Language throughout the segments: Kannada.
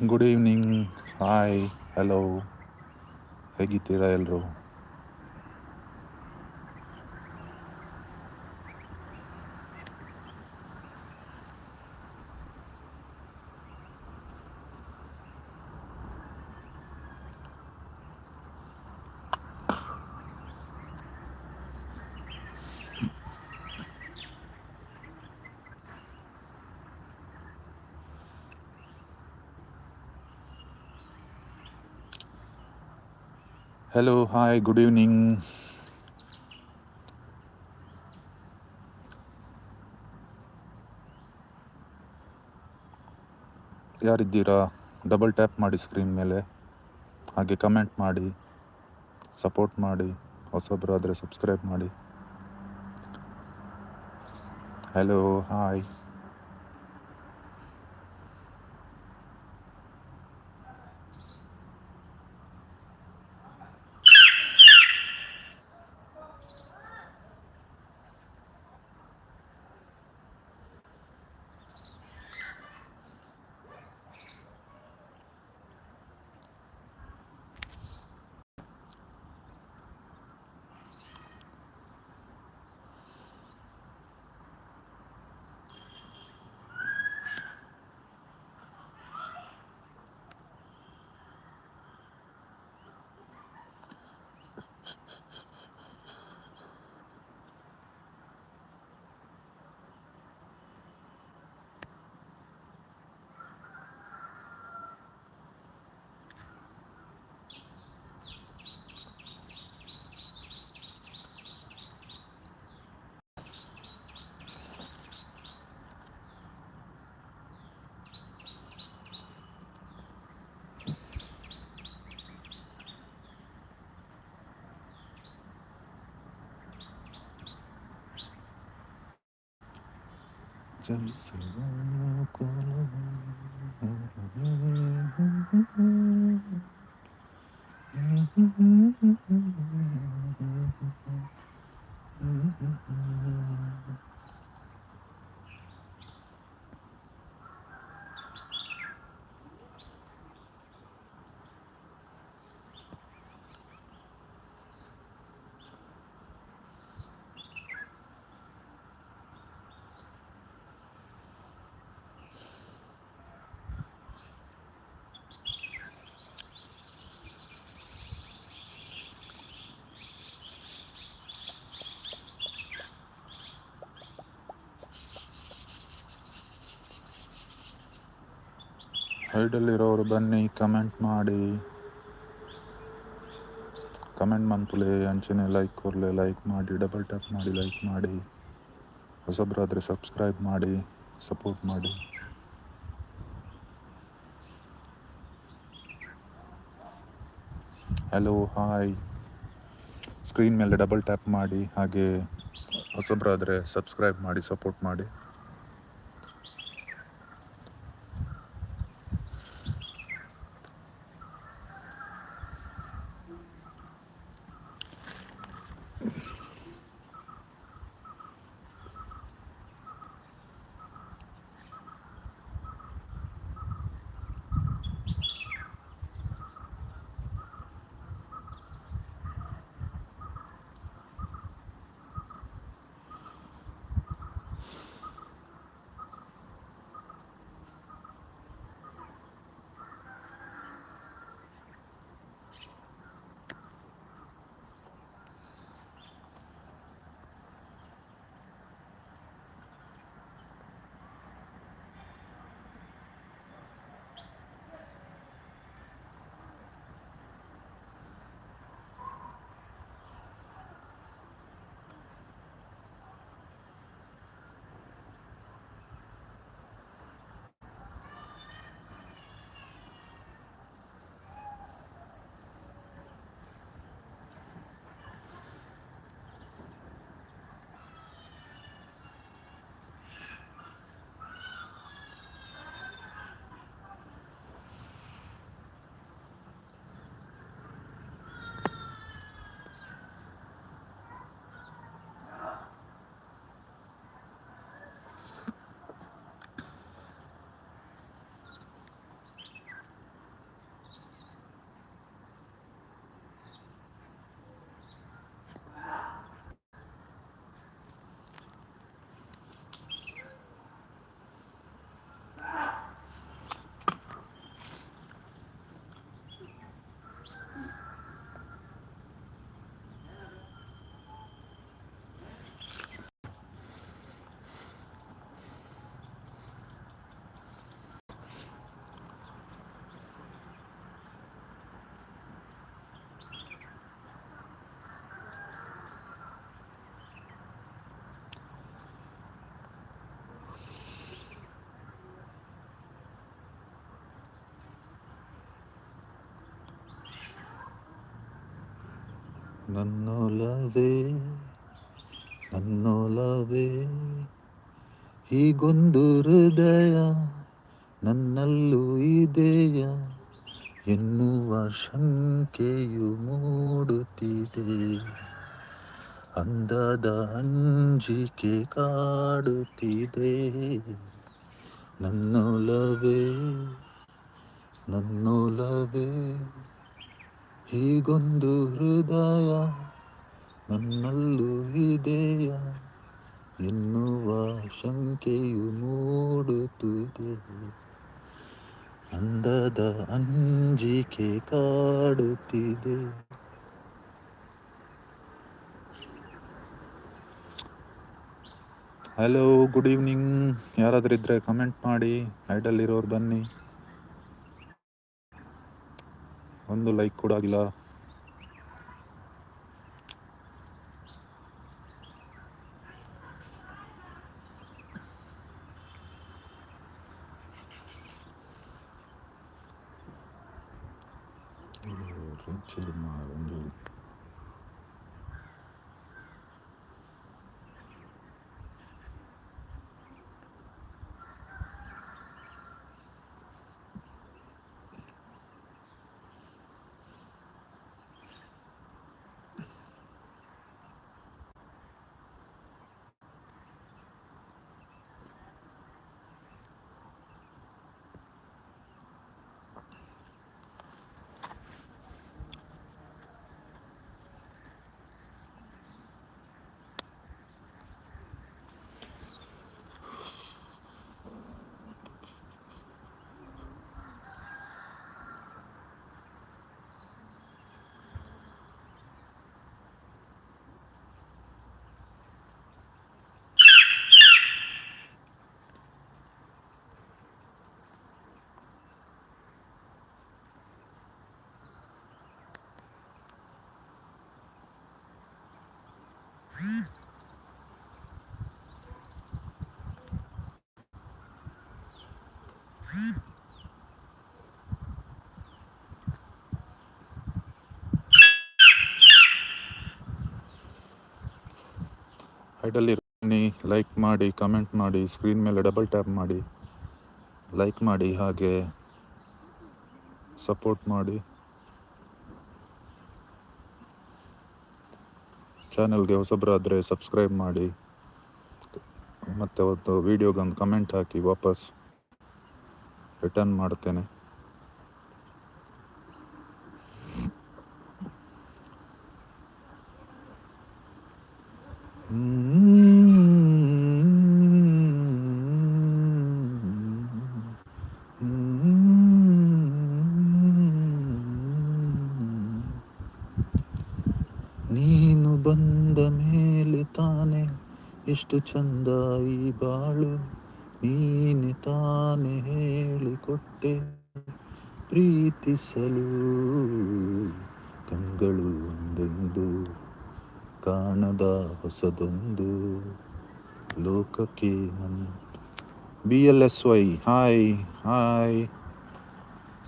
ಗುಡ್ ಈವ್ನಿಂಗ್ ಹಾಯ್ ಹಲೋ ಹೇಗಿದ್ದೀರಾ ಎಲ್ಲರೂ ಹಲೋ ಹಾಯ್ ಗುಡ್ ಈವ್ನಿಂಗ್ ಯಾರಿದ್ದೀರಾ? ಡಬಲ್ ಟ್ಯಾಪ್ ಮಾಡಿ ಸ್ಕ್ರೀನ್ ಮೇಲೆ. ಹಾಗೆ ಕಮೆಂಟ್ ಮಾಡಿ ಸಪೋರ್ಟ್ ಮಾಡಿ ಹೊಸೊಬ್ಬರಾದರೆ ಸಬ್ಸ್ಕ್ರೈಬ್ ಮಾಡಿ. Hello hi Thank you. ಹೈಡಲ್ಲಿರೋರು ಬನ್ನಿ ಕಮೆಂಟ್ ಮಾಡಿ. ಕಮೆಂಟ್ ಮಂತುಲೆ, ಅಂಚನೆ ಲೈಕ್ ಕೊರಲೆ ಲೈಕ್ ಮಾಡಿ ಡಬಲ್ ಟ್ಯಾಪ್ ಮಾಡಿ ಲೈಕ್ ಮಾಡಿ. ಹೊಸಬ್ರಾದರೆ ಸಬ್ಸ್ಕ್ರೈಬ್ ಮಾಡಿ ಸಪೋರ್ಟ್ ಮಾಡಿ. ಹಲೋ ಹಾಯ್ ಸ್ಕ್ರೀನ್ ಮೇಲೆ ಡಬಲ್ ಟ್ಯಾಪ್ ಮಾಡಿ, ಹಾಗೆ ಹೊಸಬ್ರಾದರೆ ಸಬ್ಸ್ಕ್ರೈಬ್ ಮಾಡಿ ಸಪೋರ್ಟ್ ಮಾಡಿ. ನನ್ನೊಲವೇ ನನ್ನೊಲವೇ ಹೀಗೊಂದು ಹೃದಯ ನನ್ನಲ್ಲೂ ಇದೆಯ? ಎನ್ನುವ ಶಂಕೆಯು ಮೂಡುತ್ತಿದೆ. ಅಂದದ ಅಂಜಿಕೆ ಕಾಡುತ್ತಿದೆ. ನನ್ನೊಲವೇ ನನ್ನೊಲವೇ ಹೀಗೊಂದು ಹೃದಯ ನನ್ನಲ್ಲೂ ಇದೆಯ? ಎನ್ನುವ ಶಂಕೆಯು ಮೂಡುತ್ತಿದೆ. ಅಂದದ ಅಂಜಿಕೆ ಕಾಡುತ್ತಿದೆ. ಹಲೋ ಗುಡ್ ಈವ್ನಿಂಗ್ ಯಾರಾದ್ರೂ ಇದ್ರೆ ಕಮೆಂಟ್ ಮಾಡಿ. ಐಡಲ್ಲಿರೋರು ಬನ್ನಿ. ಒಂದು ಲೈಕ್ ಕೂಡ ಆಗಿಲ್ಲ ಒಂಚೂರು ಮಾ- ಒಂದು ಐಡಲ್ಲಿ ಬನ್ನಿ ಲೈಕ್ ಮಾಡಿ ಕಮೆಂಟ್ ಮಾಡಿ ಸ್ಕ್ರೀನ್ ಮೇಲೆ ಡಬಲ್ ಟ್ಯಾಪ್ ಮಾಡಿ ಲೈಕ್ ಮಾಡಿ, ಹಾಗೆ ಸಪೋರ್ಟ್ ಮಾಡಿ. ಚಾನಲ್ಗೆ ಹೊಸಬರಾದರೆ ಸಬ್ಸ್ಕ್ರೈಬ್ ಮಾಡಿ. ಮತ್ತು ಒಂದು ವೀಡಿಯೋಗೊಂದು ಕಮೆಂಟ್ ಹಾಕಿ ವಾಪಸ್ ರಿಟರ್ನ್ ಮಾಡ್ತೇನೆ. ನೀನು ಬಂದ ಮೇಲೆ ತಾನೆ ಎಷ್ಟು ಚಂದ ಈ ಬಾಳು. ನೀನೆ ತಾನೆ ಹೇಳಿಕೊಟ್ಟೆ ಪ್ರೀತಿಸಲು. ಕಂಗಳು ಒಂದೊಂದು ಕಾಣದ ಹೊಸದೊಂದು. ಲೋಕಕ್ಕೆ ನನ್ನ B L S Y. Hi hi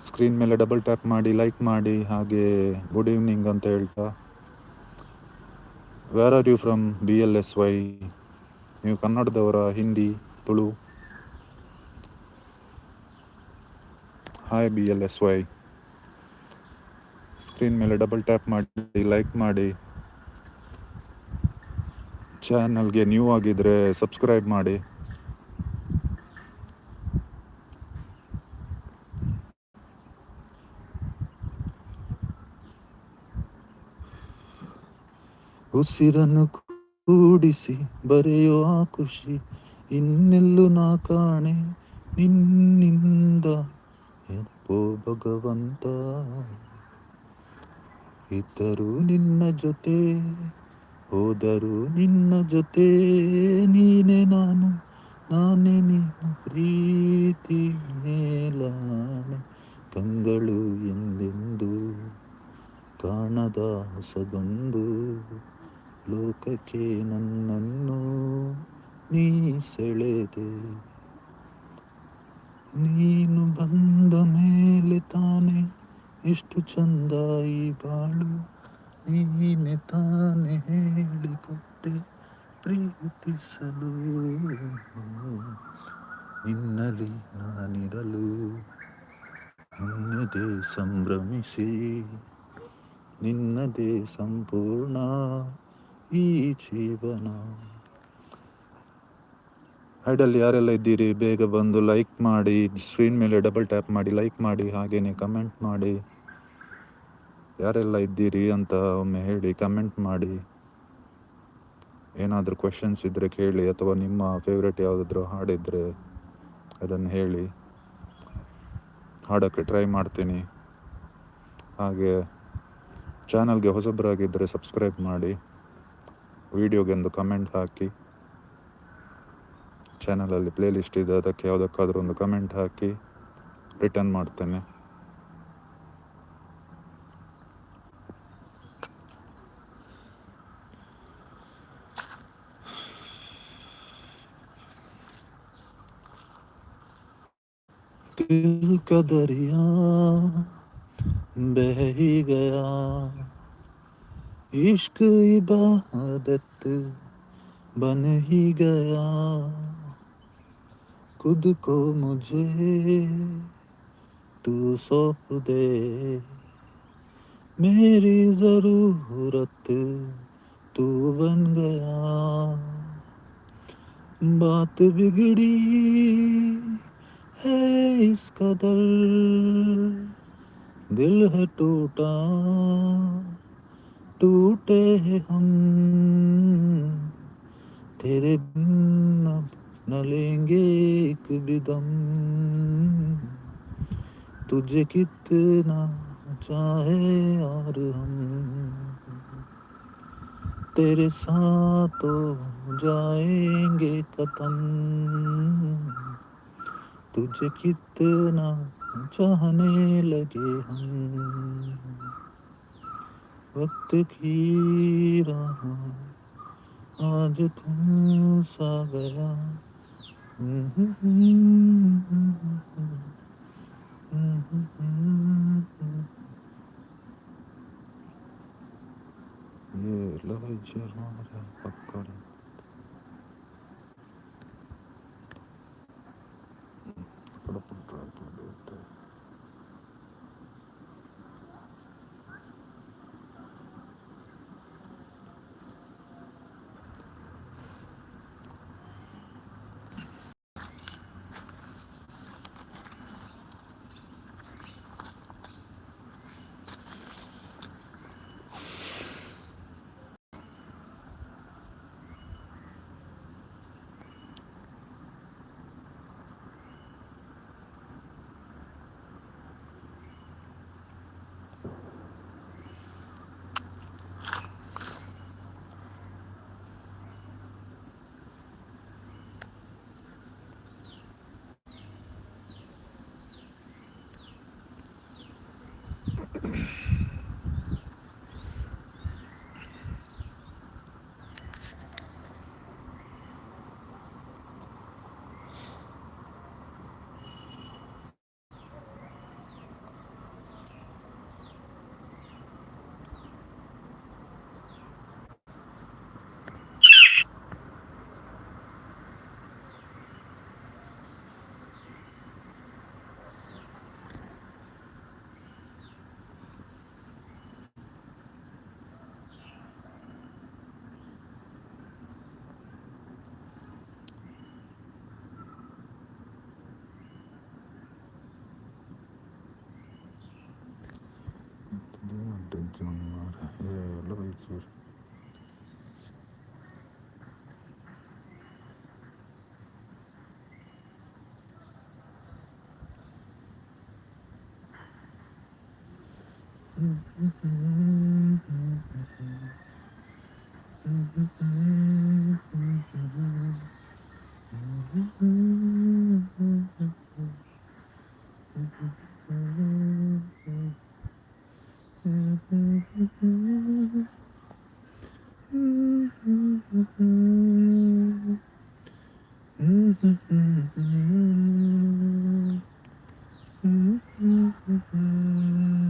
screen ಮೇಲೆ ಡಬಲ್ ಟ್ಯಾಪ್ ಮಾಡಿ ಲೈಕ್ ಮಾಡಿ, ಹಾಗೆ ಗುಡ್ ಈವ್ನಿಂಗ್ ಅಂತ ಹೇಳ್ತಾ. Where are you from B L S Y ನೀವು ಕನ್ನಡದವರ Hindi Tulu hi B L S Y screen ಮೇಲೆ ಡಬಲ್ ಟ್ಯಾಪ್ ಮಾಡಿ ಲೈಕ್ ಮಾಡಿ. ಚಾನಲ್ಗೆ ನ್ಯೂ ಆಗಿದ್ರೆ ಸಬ್ಸ್ಕ್ರೈಬ್ ಮಾಡಿ. ಉಸಿರನ್ನು ಕೂಡಿಸಿ ಬರೆಯೋ ಆ ಖುಷಿ ಇನ್ನೆಲ್ಲೂ ನಾ ಕಾಣೆ ನಿನ್ನಿಂದ. ಎಪ್ಪೋ ಭಗವಂತ, ಇದ್ದರು ನಿನ್ನ ಜೊತೆ, ಹೋದರು ನಿನ್ನ ಜೊತೆ ನೀನೆ ನಾನು, ನಾನೇ ನೀನು ಪ್ರೀತಿ ಮೇಲಾನೆ. ಕಂಗಳು ಎಂದೆಂದು ಕಾಣದ ಹೊಸದೊಂದು ಲೋಕಕ್ಕೆ ನನ್ನನ್ನು ನೀ ಸೆಳೆದೆ ನೀನು ಬಂದ ಮೇಲೆ ತಾನೆ ಎಷ್ಟು ಚಂದ ಈ ಬಾಳು. ನೀನೆ ತಾನೆ ಹೇಳಿಕೊಟ್ಟೆ ಪ್ರೀತಿಸಲು. ನಿನ್ನಲ್ಲಿ ನಾನಿರಲು. ನಿನ್ನದೇ ಸಂಭ್ರಮಿಸಿ. ನಿನ್ನದೇ ಸಂಪೂರ್ಣ ಈ ಜೀವನ. ಹೈಡಲ್ಲಿ ಯಾರೆಲ್ಲ ಇದ್ದೀರಿ? ಬೇಗ ಬಂದು ಲೈಕ್ ಮಾಡಿ ಸ್ಕ್ರೀನ್ ಮೇಲೆ ಡಬಲ್ ಟ್ಯಾಪ್ ಮಾಡಿ ಲೈಕ್ ಮಾಡಿ, ಹಾಗೇನೆ ಕಮೆಂಟ್ ಮಾಡಿ. ಯಾರೆಲ್ಲ ಇದ್ದೀರಿ ಅಂತ ಒಮ್ಮೆ ಹೇಳಿ ಕಮೆಂಟ್ ಮಾಡಿ. ಏನಾದರೂ ಕ್ವೆಶನ್ಸ್ ಇದ್ದರೆ ಕೇಳಿ, ಅಥವಾ ನಿಮ್ಮ ಫೇವ್ರೆಟ್ ಯಾವುದಾದ್ರೂ ಹಾಡಿದರೆ ಅದನ್ನು ಹೇಳಿ. ಹಾಡೋಕ್ಕೆ ಟ್ರೈ ಮಾಡ್ತೀನಿ. ಹಾಗೆ ಚಾನಲ್ಗೆ ಹೊಸಬರಾಗಿದ್ದರೆ ಸಬ್ಸ್ಕ್ರೈಬ್ ಮಾಡಿ. ವಿಡಿಯೋಗೆ ಒಂದು ಕಮೆಂಟ್ ಹಾಕಿ ಚಾನಲಲ್ಲಿ ಪ್ಲೇ ಲಿಸ್ಟ್ ಇದೆ ಅದಕ್ಕೆ ಯಾವುದಕ್ಕಾದ್ರೂ ಒಂದು ಕಮೆಂಟ್ ಹಾಕಿ ರಿಟರ್ನ್ ಮಾಡ್ತೇನೆ दिल का दरिया बह ही गया عشق عبادت بن ہی گیا۔ خود کو مجھے تو سونپ دے۔ میری ضرورت تو بن گیا۔ بات بگڑی ہے اس قدر، دل ہے ٹوٹا۔ ٹوٹے ہم۔ تیرے بن نہ لیں گے ایک بھی دم۔ تجھے کتنا چاہے اور ہم۔ تیرے ساتھ جائیں گے قتم تجھے کتنا چاہنے لگے ہم۔ وقت کی رہا آج تیا ہوں ہوں ہوں canlar yerler yutur. Mm-hmm. Mm-hmm.